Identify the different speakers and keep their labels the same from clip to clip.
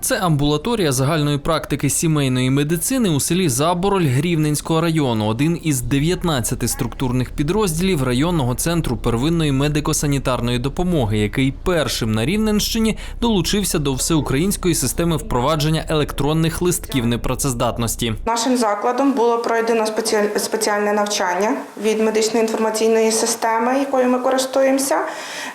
Speaker 1: Це амбулаторія загальної практики сімейної медицини у селі Забороль Грівненського району, один із 19 структурних підрозділів районного центру первинної медико-санітарної допомоги, який першим на Рівненщині долучився до всеукраїнської системи впровадження електронних листків непрацездатності.
Speaker 2: Нашим закладом було пройдено спеціальне навчання від медичної інформаційної системи, якою ми користуємося.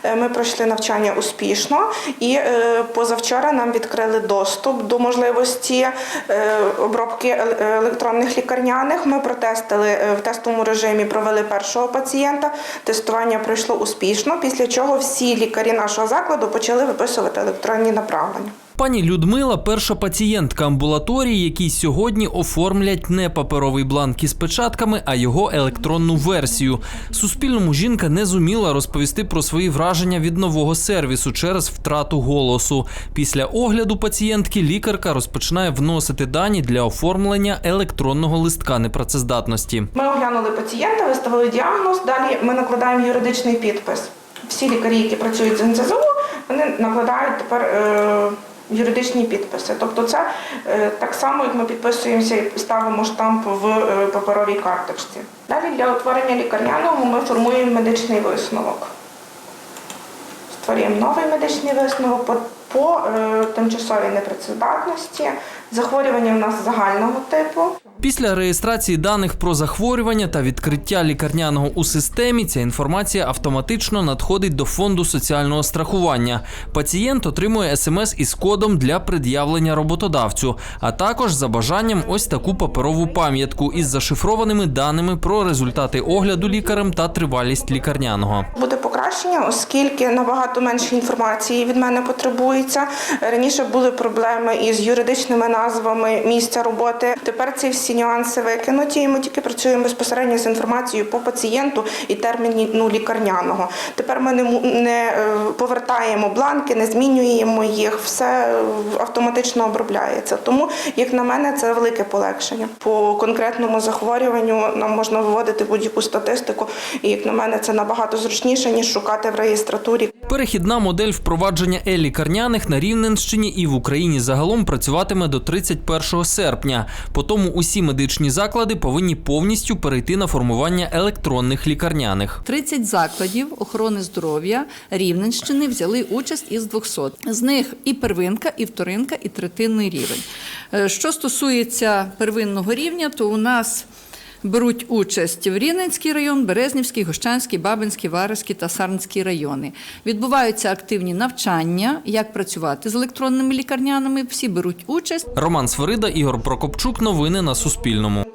Speaker 2: Е, Ми пройшли навчання успішно і е, позавчора нам відкрили доступ до можливості е, обробки електронних лікарняних. Ми протестили е, в тестовому режимі, провели першого пацієнта. Тестування пройшло успішно, після чого всі лікарі нашого закладу почали виписувати електронні направлення.
Speaker 1: Пані Людмила перша пацієнтка амбулаторії, якій сьогодні оформлять не паперовий бланк із печатками, а його електронну версію. Суспільному жінка не зуміла розповісти про свої враження від нового сервісу через втрату голосу. Після огляду пацієнтки лікарка розпочинає вносити дані для оформлення електронного листка непрацездатності.
Speaker 2: Ми оглянули пацієнта, виставили діагноз. Далі ми накладаємо юридичний підпис. Всі лікарі, які працюють з НЗЗУ, вони накладають тепер е, юридичні підписи. Тобто, це е, так само, як ми підписуємося і ставимо штамп в е, паперовій карточці. Далі для утворення лікарняного ми формуємо медичний висновок. Створюємо новий медичний висновок по, е, тимчасовій непрацездатності. Захворювання в нас загального типу.
Speaker 1: Після реєстрації даних про захворювання та відкриття лікарняного у системі ця інформація автоматично надходить до фонду соціального страхування. Пацієнт отримує смс із кодом для пред'явлення роботодавцю, а також за бажанням ось таку паперову пам'ятку із зашифрованими даними про результати огляду лікарем та тривалість лікарняного.
Speaker 2: Буде покращення, оскільки набагато менше інформації від мене потребується. Раніше були проблеми із юридичними назвами місця роботи. Тепер ці всі нюанси викинуті, і ми тільки працюємо безпосередньо з інформацією по пацієнту і терміну лікарняного. Тепер ми не, не е, повертаємо бланки, не змінюємо їх, все е, автоматично обробляється. Тому, як на мене, це велике полегшення. По конкретному захворюванню нам можна виводити будь-яку статистику, і як на мене, це набагато зручніше ніж шукати в реєстратурі.
Speaker 1: Перехідна модель впровадження е-лікарняних на Рівненщині і в Україні загалом працюватиме до 31 серпня. Потому усі медичні заклади повинні повністю перейти на формування електронних лікарняних.
Speaker 3: 30 закладів охорони здоров'я Рівненщини взяли участь із 200. З них і первинка, і вторинка, і третинний рівень. Е, Що стосується первинного рівня, то у нас беруть участь в Рівненський район, Березнівський, Гощанський, Бабинський, Вариський та Сарнський райони. Відбуваються активні навчання, як працювати з електронними лікарняними. Всі беруть участь.
Speaker 1: Роман Свирида, Ігор Прокопчук. Новини на Суспільному.